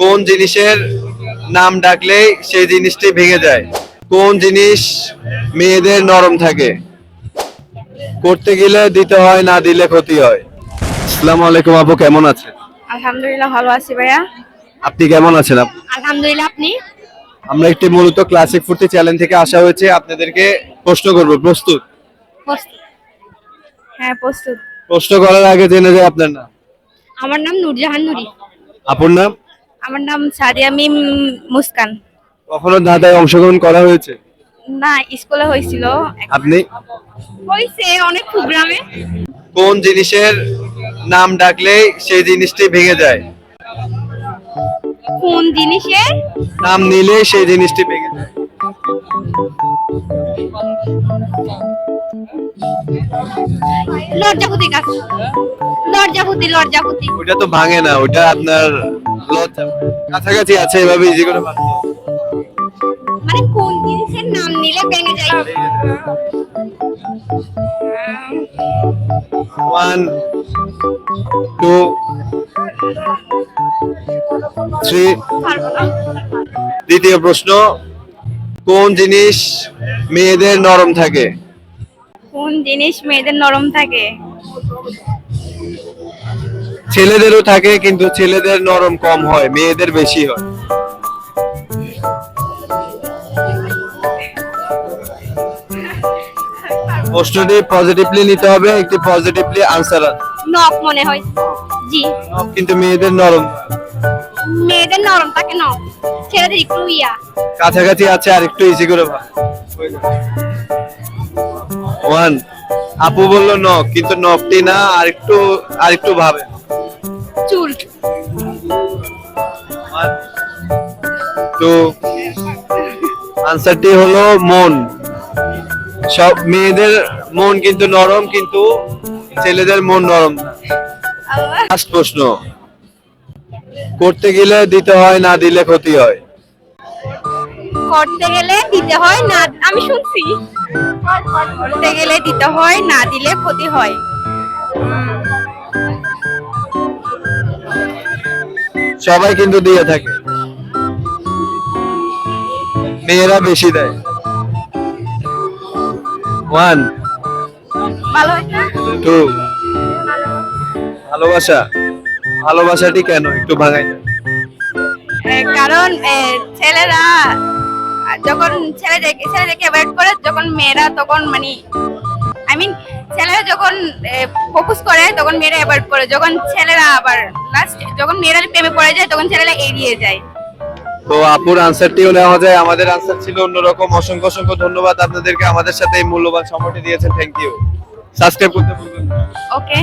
কোন জিনিসের নাম ডাকলেই সেই জিনিসটি ভেঙে যায়? কোন জিনিস মেয়েদের নরম থাকে? করতে গেলে দিতে হয় না দিলে ক্ষতি হয়? আসসালামু আলাইকুম আপু কেমন আছেন? আলহামদুলিল্লাহ ভালো আছি ভাইয়া। আপনি কেমন আছেন আপু? আলহামদুলিল্লাহ আপনি? আমরা একটি মূলত ক্লাসিক ফুর্তি চ্যালেঞ্জ থেকে আসা হয়েছে। আপনাদেরকে প্রশ্ন করব। প্রস্তুত? হ্যাঁ প্রস্তুত। প্রশ্ন করার আগে জেনে যায় আপনার নাম। আমার নাম নূরজাহান নুরি। আপুর নাম? আমার নাম সাদিয়া মিম মুস্কান। কখনো দাদায় অংশগ্রহণ করা হয়েছে? না স্কুলে হয়েছিল। আপনি? হয়েছে অনেক প্রোগ্রামে। কোন জিনিসের নাম ডাকলে সেই জিনিসটি ভেঙে যায়? কোন জিনিসের? নাম নিলে সেই জিনিসটি ভেঙে যায়। লজ্জাপতি গাছ। লজ্জাপতি লজ্জাপতি ওটা তো ভাঙে না ওটা আপনার কাছাকাছি আছে এভাবে ইজি করে মানে কোন জিনিসের নাম নিলে ভেঙে যায়? ওয়ান টু থ্রি দ্বিতীয় প্রশ্ন কোন জিনিস মেয়েদের নরম থাকে? কোন জিনিস মেয়েদের নরম থাকে? ছেলেদেরও থাকে কিন্তু ছেলেদের নরম কম হয় মেয়েদের বেশি হয়। প্রশ্নটি পজিটিভলি নিতে হবে একটি পজিটিভলি আনসার নখ মনে হয়। জি। কিন্তু মেয়েদের নরম। মেয়েদের নরম থাকে নখ। ছেলেদের একটু ইয়া। কাছাকাছি আছে আর একটু ইজি করে ওয়ান আপু বলল নখ কিন্তু নখটি না আর একটু আর একটু ভাবে। তো আনসারটি হলো মন। সব মেয়েদের মন কিন্তু নরম, কিন্তু ছেলেদের মন নরম। লাস্ট প্রশ্ন। করতে গেলে দিতে হয়, না দিলে ক্ষতি হয়? করতে গেলে দিতে হয়, না, আমি শুনছি। করতে গেলে দিতে হয়, না দিলে ক্ষতি হয়। সবাই কিন্তু দিয়ে থাকে। মেয়েরা বেশি দেয়। ওয়ান টু ভালোবাসা। ভালোবাসাটি কেন? একটু ভাঙাই। কারণ ছেলেরা যখন ছেলেদেরকে ছেলেদেরকে অ্যাভয়েড করে যখন মেয়েরা তখন মানে আই মিন ছেলেরা যখন ফোকাস করে তখন মেয়েরা অ্যাভয়েড করে যখন ছেলেরা আবার লাস্ট যখন মেয়েরা প্রেমে পড়ে যায় তখন ছেলেরা এড়িয়ে যায়। তো আপুর আনসারটিও নেওয়া যায় আমাদের আনসার ছিল অন্যরকম। অসংখ্য অসংখ্য ধন্যবাদ আপনাদেরকে আমাদের সাথে এই মূল্যবান সময়টি দিয়েছেন থ্যাংক ইউ সাবস্ক্রাইব করতে ভুলবেন না। ওকে